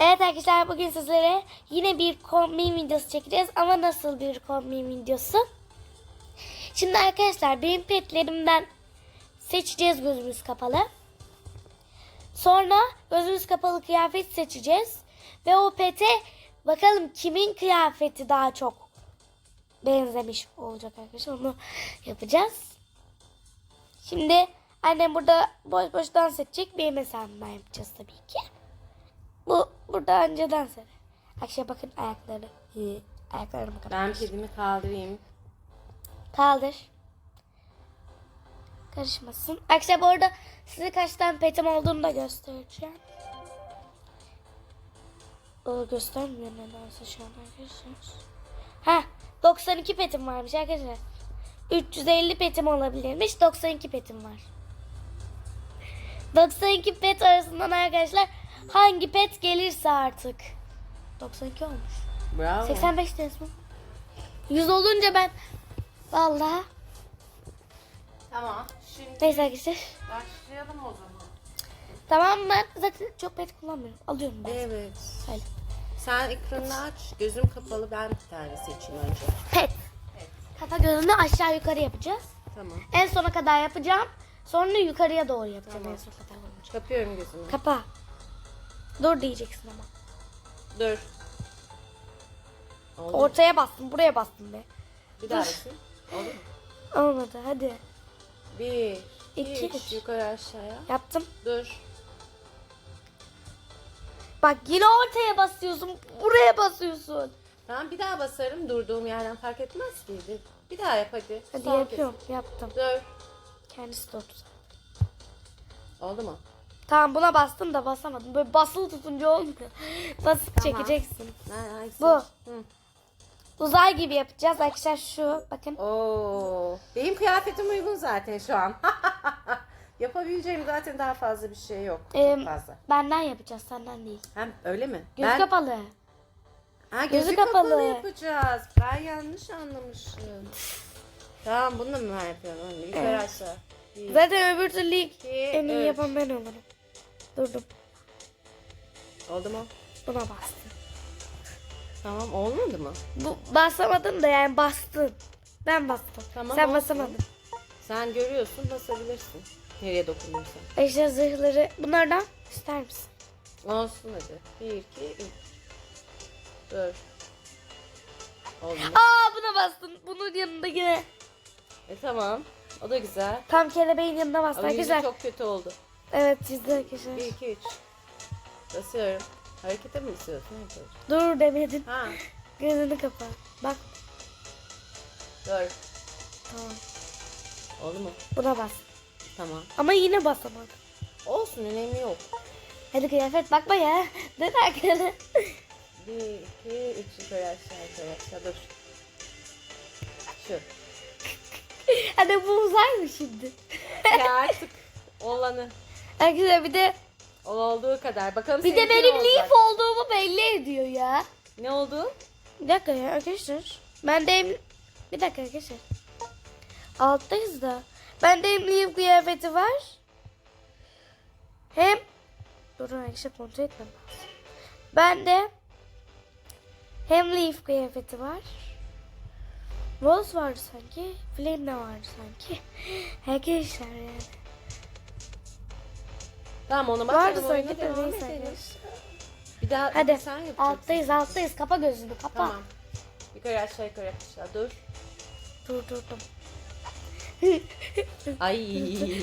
Evet arkadaşlar bugün sizlere yine bir kombin videosu çekeceğiz ama nasıl bir kombin videosu? Şimdi arkadaşlar benim petlerimden seçeceğiz gözümüz kapalı. Sonra gözümüz kapalı kıyafet seçeceğiz. Ve o pete bakalım kimin kıyafeti daha çok benzemiş olacak arkadaşlar. Onu yapacağız. Şimdi annem burada boş boş dans edecek. Benim hesabımdan yapacağız tabii ki. Bu burada önceden sonra. Akşam bakın ayakları. Hı, Ayaklarımı Ben kapatmış. kedimi kaldırayım. Kaldır. Karışmasın. Akşam orada size kaç tane petim olduğunu da göstereceğim. O göstermiyor nedense şu an arkadaşlar. Ha, 92 petim varmış arkadaşlar. 350 petim olabilirmiş. 92 petim var. 92 pet arasından arkadaşlar hangi pet gelirse artık. 92 olmuş. Bravo. 85 mi? 100 olunca ben vallahi Tamam. Şimdi neyse arkadaşlar. başlayalım o zaman. Tamam ben zaten çok pet kullanmıyorum. Alıyorum ben. Evet. Öyle. Sen ekranını aç. Gözüm kapalı. Ben bir tane seçeyim önce. Pet. Kafa gözünü aşağı yukarı yapacağız. Tamam. En sona kadar yapacağım. Sonra yukarıya doğru yapacağım Tamam. en sona kadar. Kapıyorum gözümü. Kapa. Dur diyeceksin ama. Dur. Oldu. Ortaya bastım, buraya bastım be. bir daha dur. bakayım. Oldu mu? Olmadı hadi. Bir, İki, üç. Yukarı aşağıya. Yaptım. Dur. Bak yine ortaya basıyorsun. Buraya basıyorsun. Tamam bir daha basarım. Durduğum yerden fark etmez ki. Bir- Bir daha yap hadi. Hadi Son yapıyorum. Yaptım. kez. Dur. Kendisi de otuz. Oldu mu? Tamam buna bastım da basamadım. Böyle basılı tutunca olmuyor. Basıp Tamam. çekeceksin. Hangisi? Bu. Hı. Uzay gibi yapacağız arkadaşlar şu. Bakın. Oo, benim kıyafetim uygun zaten şu an. Yapabileceğim zaten daha fazla bir şey yok. Çok Em, fazla. Benden yapacağız senden değil. Hem öyle mi? Göz ben, kapalı. ha, gözü gözü, kapalı. kapalı. yapacağız. Ben yanlış anlamışım. Tamam bunu da mı ben yapıyorum? Yukarı Evet. aşağı. Zaten öbür türlü en iyi yapan ben olurum. Durdum. Oldu mu? Buna bastım. Tamam olmadı mı? Bu basamadın da yani bastın. Ben bastım. Tamam, Sen olsun. basamadın. Sen görüyorsun basabilirsin. Nereye dokunduysan. İşte zırhları bunlardan ister misin? Olsun hadi. Bir, iki, üç. Dur. Oldu mu? Aa buna bastın. Bunun yanında yine. E tamam. O da güzel. Tam kelebeğin yanına bastı Ama yüzü arkadaşlar. çok kötü oldu. Evet çizdi arkadaşlar. 1, 2, 3. Basıyorum. Harekete mi istiyorsun? Ne yapıyorsun? Dur demedin. Ha. Gözünü kapa. Bak Dur. tamam. Oldu mu? Buna bas. Tamam. Ama yine basamadım. Olsun önemli yok. Hadi kıyafet bakma ya. Dön arkana. 1, 2, 3 yukarı aşağı yukarı aşağı dur. Şu. Hadi bu uzay mı şimdi? Ya artık olanı. Arkadaşlar bir de olduğu kadar. Bakalım bir de seninki ne benim olacak? Leaf olduğumu belli ediyor ya. Ne oldu? Bir dakika ya arkadaşlar. Ben de em- bir dakika arkadaşlar. Alttayız da. Ben de Leaf kıyafeti var. Hem Durun arkadaşlar kontrol etmem lazım. Ben de hem Leaf kıyafeti var. Rose vardı sanki. Flame de vardı sanki. Arkadaşlar yani. Tamam ona bak. Vardı sanki de neyse. Bir daha Hadi sen yapacaksın. alttayız alttayız. Kapa gözünü kapa. Tamam. Yukarı aşağı yukarı aşağı dur. Durdurdum. Ay.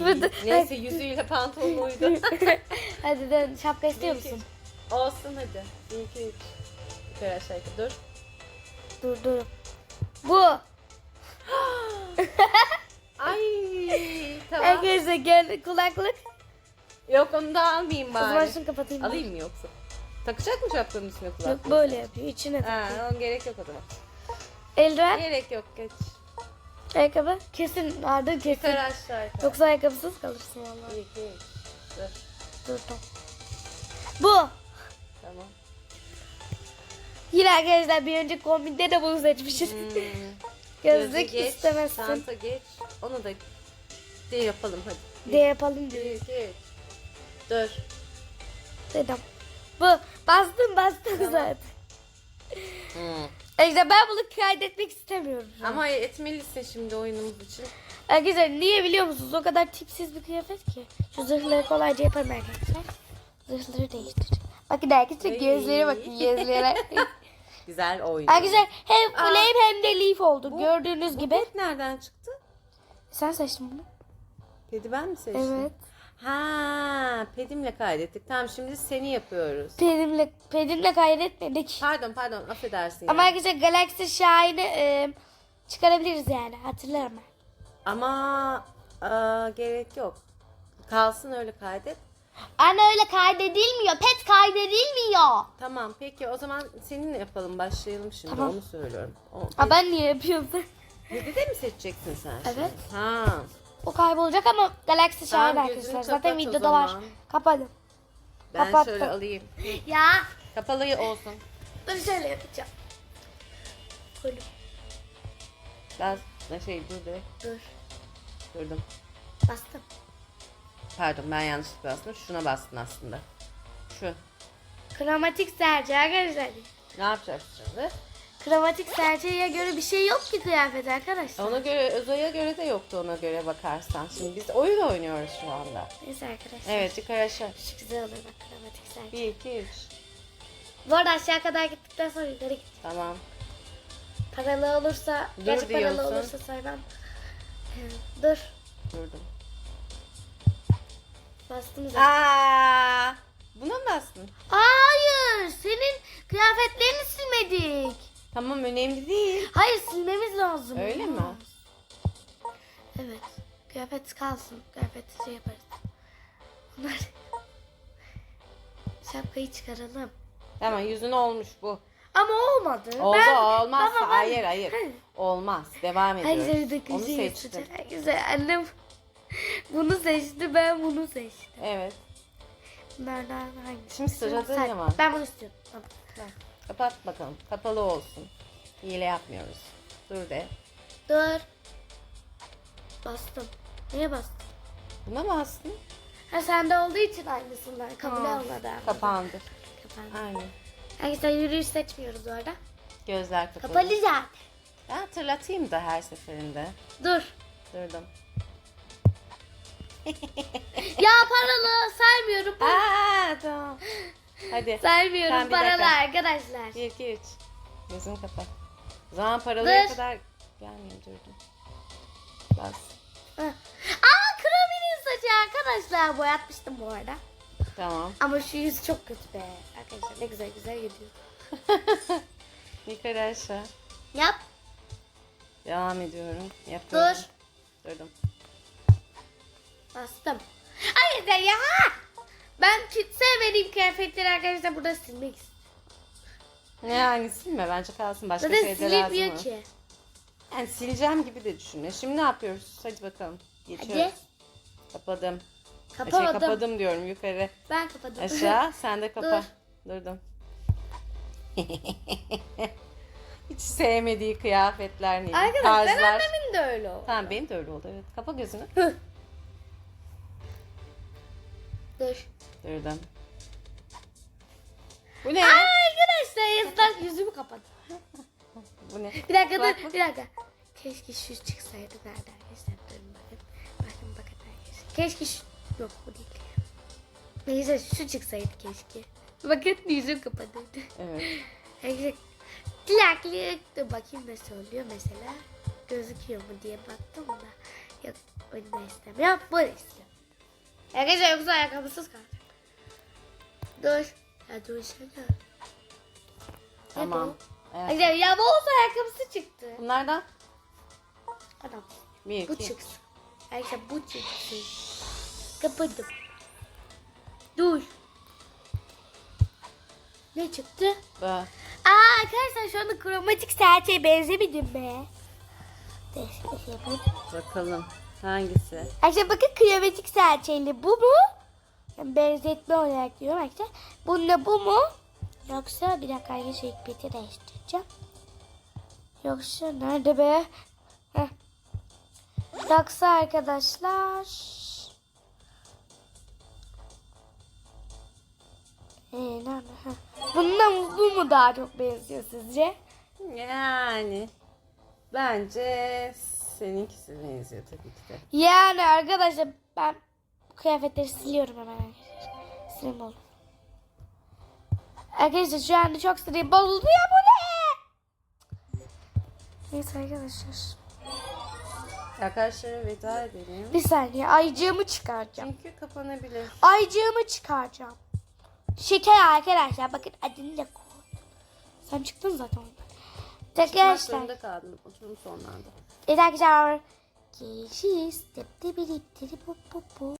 Burada- Neyse yüzüyle pantolon uydu. Hadi dön şapka istiyor Bir, iki. musun? Olsun hadi. 1, 2, 3. Yukarı aşağı yukarı dur. Dur dur. Bu. Ay tamam. Arkadaşlar gel kulaklık. Yok onu da almayayım O zaman bari. şunu kapatayım. ben. Alayım mı yoksa? Takacak mı şapkanın üstüne kulaklığı? Yok böyle yapıyor. İçine. Ha, onun gerek yok o zaman. Eldiven, Gerek yok geç. ayakkabı. Kesin vardı kesin. Yukarı aşağı yukarı. Yoksa ayakkabısız kalırsın vallahi. 1, 2, 3. Dur. Dur tamam. Bu. Tamam. Yine arkadaşlar bir önceki kombinde de bunu seçmişiz. Hmm. Gözlük geç, istemezsin. Çanta geç. Onu da de yapalım hadi. De yapalım 1, diyor. 2, 3. Dur. Dedim. Bu. Bastım bastım zaten. Hmm. Arkadaşlar ben bunu kaydetmek istemiyorum. Ama etmelisin şimdi oyunumuz için. Arkadaşlar niye biliyor musunuz? O kadar tipsiz bir kıyafet ki. Şu zırhları kolayca yaparım arkadaşlar. Zırhları değiştireceğim. Bakın arkadaşlar gözlere bakın gözlere. Güzel oyun. arkadaşlar hem flame hem de leaf oldu. Bu- Gördüğünüz Bu gibi. pet nereden çıktı? Sen seçtin bunu. Pedi ben mi seçtim? Evet. Ha, pedimle kaydettik. Tamam şimdi seni yapıyoruz. Pedimle, pedimle kaydetmedik. Pardon pardon affedersin. Ama ya. arkadaşlar Galaxy Shine'ı e, çıkarabiliriz yani. Hatırlarım ben. Ama aa, gerek yok. Kalsın öyle kaydet. Anne öyle kaydedilmiyor. Pet kaydedilmiyor. Tamam peki o zaman seninle yapalım başlayalım şimdi Tamam. onu söylüyorum. O, Aa, ben niye yapıyorum? Pedi de mi seçeceksin sen şimdi? Evet. Ha. O kaybolacak ama Galaxy Shine Tamam, arkadaşlar. Zaten videoda var. Kapadım. Ben Kapattım. şöyle alayım. Ya. Kapalı olsun. Dur şöyle yapacağım. Kolum. Biraz ne şey dur be. Dur. Durdum. Bastım. Pardon ben yanlışlıkla bastım. Şuna bastın aslında. Şu. Kromatik serçe arkadaşlar. Ne yapacağız şimdi? Kromatik serçeye göre bir şey yok ki kıyafet arkadaşlar. Ona göre Özay'a göre de yoktu ona göre bakarsan. Şimdi biz oyun oynuyoruz şu anda. Neyse arkadaşlar. Evet yukarı aşağı. Şu güzel olur bak kromatik serçe. 1 2 3. Bu arada aşağı kadar gittikten sonra yukarı git. Tamam. Paralı olursa, Dur gerçi paralı diyorsun. olursa saymam. Dur. Durdum. Bastım zaten. Aa! Buna mı bastın? Hayır, senin kıyafetlerini silmedik. Tamam önemli değil. Hayır, silmemiz lazım. Öyle mi? Evet. Kıyafet kalsın. Kıyafet şey yaparız. Bunlar... Şapkayı çıkaralım. Tamam yüzün olmuş bu. Ama olmadı. Oldu Ben- olmaz. Baba, ben- hayır hayır. Olmaz. Devam ediyoruz. bir dakika, Onu seçtim. Güzel. Annem bunu seçti, ben bunu seçtim. Evet. Bunlardan hangisi? Şimdi sırada ne var? Ben bunu istiyorum. Tamam. Bak, Kapat bakalım. Kapalı olsun. Hile yapmıyoruz. Dur de. Dur. Bastım. Neye bastım? Buna mı bastın? Ha sende olduğu için aynısından. Kabul Ha, olmadı. Kapandı. Kapandı. Aynen. Arkadaşlar yürüyüş seçmiyoruz orada. Gözler kapalı. Kapalı zaten. Ben hatırlatayım da her seferinde. Dur. Durdum. ya paralı saymıyorum. Aa tamam. Hadi. Saymıyorum Tamam, bir paralı dakika. arkadaşlar. 1 2 3. Gözünü kapat. Zaman paralıya Dur. kadar gelmeyeyim durdum. Bas. Ha. Aa Kromi'nin saçı arkadaşlar. Boyatmıştım bu arada. Tamam. Ama şu yüz çok kötü be. Arkadaşlar ne güzel güzel gidiyor. Yukarı aşağı. Yap. Devam ediyorum. Yapıyorum. Dur. Durdum. Bastım. Hayır ya. Ben ki- sevmediğim kıyafetleri arkadaşlar burada silmek istiyorum. Ne yani silme bence kalsın başka Zaten şey de lazım. silinmiyor ona. ki. Yani sileceğim gibi de düşünme. Şimdi ne yapıyoruz? Hadi bakalım. Geçiyoruz. Hadi. Kapadım. Şey, Kapamadım. kapadım diyorum yukarı. Ben kapadım. Aşağı sen de kapa. Dur. Durdum. Hiç sevmediği kıyafetler ne? Arkadaşlar Tarzlar. annemin de öyle oldu. Tamam benim de öyle oldu evet. Kapa gözünü. Dur. Durdum. Bu ne? Aa, arkadaşlar yazılar yüzümü kapadı. Bu ne? Bir dakika Bak, dur bak. bir dakika. Keşke şu çıksaydı nerede arkadaşlar durun bakın. Bakın bakın arkadaşlar. Keşke şu. Yok bu değil. Neyse şu çıksaydı keşke. Bakın yüzüm kapalıydı. Evet. Arkadaşlar Dilaklık dur bakayım nasıl oluyor mesela. Gözüküyor mu diye baktım da. Yok onu da istemiyorum. Bunu istiyorum. Arkadaşlar yoksa ayakkabısız kalacak. Dur. Ya dur şöyle. Tamam. Evet. Arkadaşlar ya bu olsa ayakkabısı çıktı. Bunlardan Adam. bir, Bu iki. çıksın. Arkadaşlar bu çıksın. Kapadım. Dur. Ne çıktı? Bu. Aa arkadaşlar şu anda kromatik serçeye benzemedim be. Şey yapayım. Bakalım. Hangisi? Arkadaşlar bakın kromatik serçeyle bu mu? Yani benzetme olarak diyorum arkadaşlar. Bununla bu mu? Yoksa bir dakika arkadaşlar ilk peti değiştireceğim. Yoksa nerede be? Heh. Yoksa arkadaşlar. Ee, nerede? Bundan bu mu daha çok benziyor sizce? Yani bence seninkisi benziyor tabii ki de. Yani arkadaşlar ben kıyafetleri siliyorum hemen arkadaşlar. Sinirim bozuldu. Arkadaşlar şu anda çok sinirim bozuldu ya bu ne? Neyse arkadaşlar. Arkadaşlara veda edelim. Bir saniye ayıcığımı çıkaracağım. Çünkü kapanabilir. Ayıcığımı çıkaracağım. Şeker arkadaşlar bakın adını da koy. Sen çıktın zaten ondan. Çıkmak zorunda kaldım. Oturum sonlandı. Evet arkadaşlar. Geçiş. Dip dibi dip dip bu bu bu.